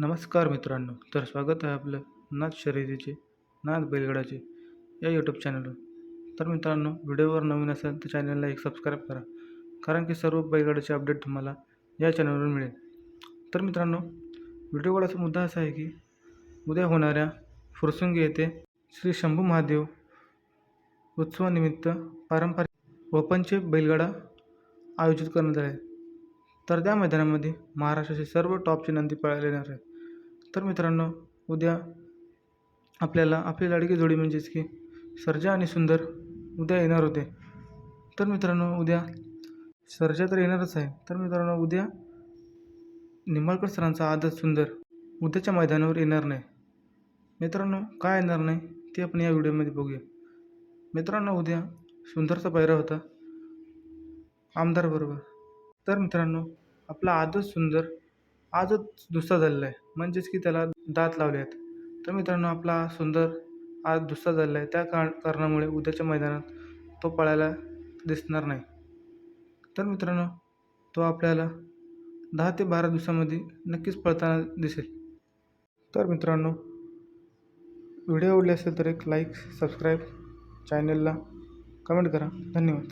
नमस्कार मित्रांनो तर स्वागत आहे आपलं नाथ शर्यतीचे नाथ बैलगडाचे या यूट्यूब चॅनलवर तर मित्रांनो व्हिडिओवर नवीन असेल तर चॅनलला एक सबस्क्राईब करा कारण की सर्व बैलगाड्याचे अपडेट तुम्हाला या चॅनलवर मिळेल. तर मित्रांनो व्हिडिओगडाचा मुद्दा असा आहे की उद्या होणाऱ्या फुरसुंगी येथे श्री शंभू महादेव उत्सवानिमित्त पारंपरिक ओपनचे बैलगाडा आयोजित करण्यात आले. तर त्या मैदानामध्ये महाराष्ट्राचे सर्व टॉपचे नंदी पळायला येणार आहेत. तर मित्रांनो उद्या आपल्याला आपली लाडकी जोडी म्हणजेच की सर्जा आणि सुंदर उद्या येणार होते. तर मित्रांनो उद्या सर्जा तर येणारच आहे. तर मित्रांनो उद्या निंबाळकर सरांचा आदत सुंदर उद्याच्या मैदानावर येणार नाही. मित्रांनो काय येणार नाही ते आपण या व्हिडिओमध्ये बघूया. मित्रांनो उद्या सुंदरचा पायरा होता. आमदारबरोबर तर मित्रांनो आपला आजच सुंदर आजच दुसरा झालेला आहे म्हणजेच की त्याला दात लावले आहेत तर मित्रांनो आपला सुंदर आज दुसरा झालेला आहे त्या कार कारणामुळे उद्याच्या मैदानात तो पळायला दिसणार नाही. तर मित्रांनो तो आपल्याला दहा ते बारा दिवसामध्ये नक्कीच पळताना दिसेल. तर मित्रांनो व्हिडिओ आवडले असेल तर एक लाईक सबस्क्राईब चॅनलला कमेंट करा. धन्यवाद.